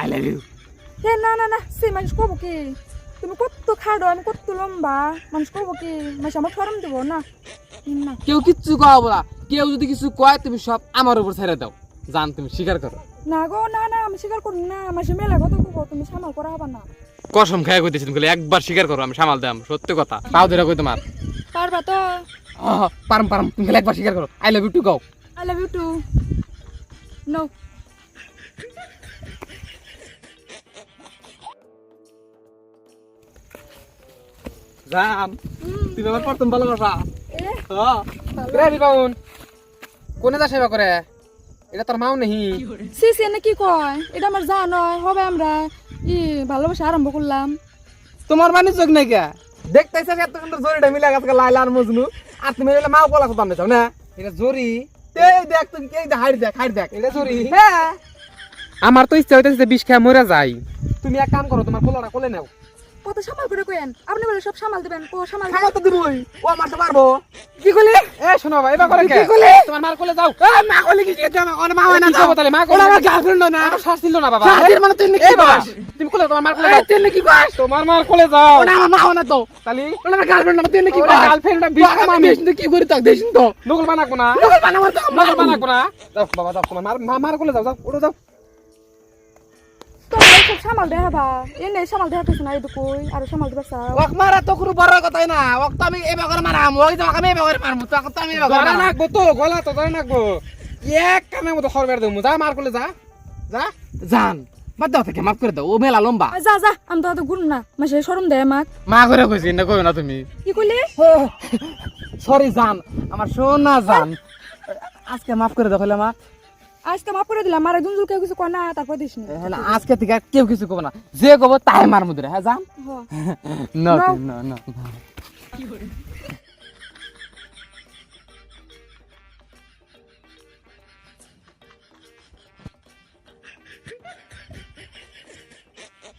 I love you হে না না না সে মানুষ কব কি? তুমি কত খাড়ো আমি কত লম্বা। মানুষ কব কি? মানুষ আমার ফরম দেবো না। না। কেউ কিচ্ছু কওয়া বলা কেউ যদি কিছু কয় তুমি সব আমার উপর ছেড়ে দাও। জান তুমি স্বীকার করো। না গো না না আমি স্বীকার করি না। মাসে মেলা কত কব তুমি সামাল করা হবে না। কসম খায় কইতেছি তুমি একবার স্বীকার করো আমি সামাল দাম সত্যি কথা। তাও ধরে কই তোমার। পারবা তো? পারম পারম তুমি একবার স্বীকার করো। আই লাভ ইউ টু গাও আই লাভ ইউ টু নো জান তুমি আমার প্রথম ভালোবাসা। রে বিবাউন কোনে যা সেবা করে? এটা তোর মাও নেহি সি সি এনে কি কয়? এটা আমার যা নয় হবে আমরা। ই ভালোবাসা আরম্ভ করলাম। তোমার মানে চোখ নাই কে? দেখতেছ এত সুন্দর জরিটা মিলে গেছে লাইলা আর মজনু? আর তুমি মাও কলা কথা না? এটা জরি এই দেখ তুমি এই দেখ দেখ হাইট দেখ। এটা জরি হ্যাঁ। আমার তো ইচ্ছা হইতেছে বিষ খেয়ে মরে যাই। তুমি এক কাম করো তোমার পোলাটা কোলে নাও। কত সামাল করে কয়েন আপনি বলে সব সামাল দিবেন ও সামাল খাবার তো দিবই। ও মারতে পারব কি কইলি এ শোনো ভাই এবার করে কি কইলি তোমার মার কোলে যাও। এ মা কোলে কি আমার মা হয় না যাও। তাহলে? মা কোলে আমার গার্লফ্রেন্ড না। দিল না বাবা। মানে তুমি কি বাস তুমি কোলে তোমার মার কোলে যাও তুমি কি বাস তোমার মার কোলে যাও। ওটা আমার মা না তো তাহলে আমার গার্লফ্রেন্ড না তুমি কি বাস গার্লফ্রেন্ড না বিশ কাম আমি কি করি তাক দেখিন তো। নকল বানাকো না। নকল বানাবো তো নকল বানাকো না। যাও বাবা যাও তোমার মার মার কোলে যাও যাও ওটা যাও। এনে সামাল দেখাতেছ না এই দুকুই আর সামাল দিবা চাও। ওক মারা তো কোনো বড় কথাই না। ওক তো আমি এবার করে মারাম ওই তো আমি এবার করে মারমু তো তো আমি এবার করে। নাকবো তো গলা তো ধরে নাকবো। এক কানের মতো খরবের দেবো যা মার যা যা। জান বাদ দাও থেকে মাফ করে দাও ও মেলা লম্বা। যা যা আমি তো অত গুণ না। মাসে সরম দেয় আমাক মা করে কইছি না কইও না তুমি। কি কইলি? সরি জান আমার সোনা জান। আজকে মাফ করে দাও হলে মা। আজকে মাফ করে দিলাম আর একজন কেউ কিছু কয় না তারপর দিস নি। হ্যাঁ না, আজকে থেকে কেউ কিছু কব না। যে কব তাই মার মুদরে হ্যাঁ জান? না না না।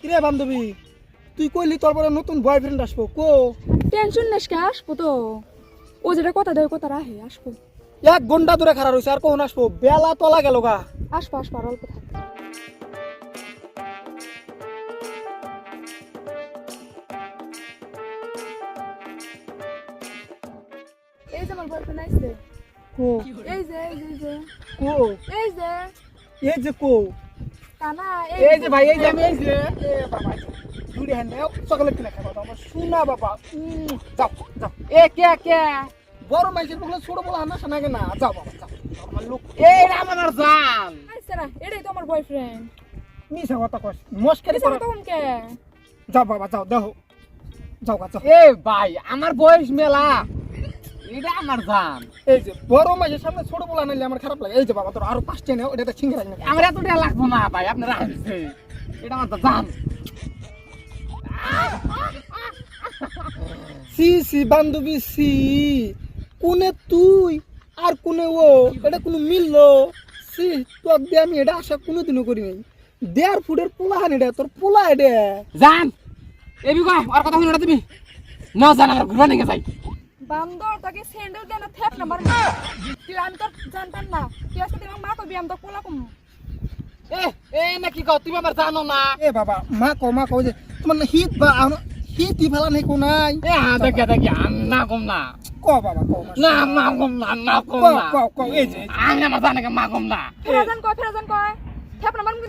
কিরে বান্ধবী তুই কইলি তোর পরে নতুন বয়ফ্রেন্ড আসব কো? টেনশন নেস কে আসব তো। ও যেটা কথা দেয় কথা রাহে আসব। এক ঘণ্টা ধরে খারাপ রয়েছে আর কখন আসব? বেলা তলা গেল গা। আসব আসব আর অল্প থাক। এই যে আমার বয়ফ্রেন্ড আইছে কো? এই যে এই যে এই যে। কো? এই যে। এই যে কো? এই যে ভাই এই যে আমি এই যে এ বাবা দুড়ি হ্যান্ড সকালে কিনে খাব বাবা শুনা বাবা উম, যাও যাও। এ কে কে? বড় মাইসের বলে ছোট বলে আনা শোনা না। যাও বাবা যাও। আমার লোক এই আমার জান আইছে না এটাই তো আমার বয়ফ্রেন্ড মিশা কথা কস মস্কারি কিসে তখন কে? যাও বাবা যাও দেখো। যাও গা যাও। এ ভাই আমার বয়স মেলা। এটা আমার এই যে বড় সামনে ছোট বলে আনাইলে আমার খারাপ লাগে। এই যে বাবা তোর আরও পাঁচটা নেও এটা ছিঙ্গে রাখবে আমার এত লাগবো না ভাই আপনারা আনছে এটা আমার তো সি সি বান্ধবী সি কোনে তুই আর কোনে ও এটা কোনো মিললো সি তোর দিয়ে আমি এটা আশা কোনোদিনও করি নাই। দেড় ফুটের পোলা হান এটা তোর পোলা এটা জান এ বি কয় আর কথা শুনো তুমি না জান আমার ঘুরা নিয়ে যাই। বান্দর তাকে স্যান্ডেল দেন না থেপ না মার তুই আমি তো জানতাম না। তুই আজকে তোমার মা কবি আমি তো পোলা কম এ এ না কি কও তুমি আমার জানো না? এ বাবা মা কো মা কো যে তোমার না হিত বা ই ফেলা নেই কো নাই? এ হ্যাঁ দেখে দেখে না কম না। ক বাবা ক মা। না মা কম না না কম ক না। ক ক এই যে আমি আমার জানে মা কম না। ফেরাজান কয় ফেরাজান কয় থেপ না মার কিন্তু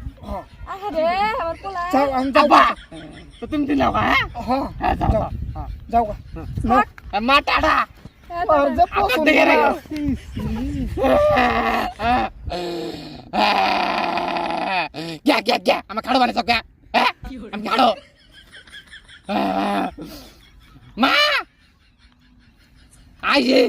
হ্যাঁ আহা রে আমার পোলা যাও আমি যাও আব্বা তো তুমি দিলে হ্যাঁ হ্যাঁ হ্যাঁ যাও যাও যাও যাও গা। না মা টাটা হ্যাঁ, আর যে আপনার পছন্দ দিকে রেখো। গ্যা গ্যা গ্যা আমার খাড়ো বানিয়েছ গ্যা হ্যাঁ আমি খাড়ো মা আইসি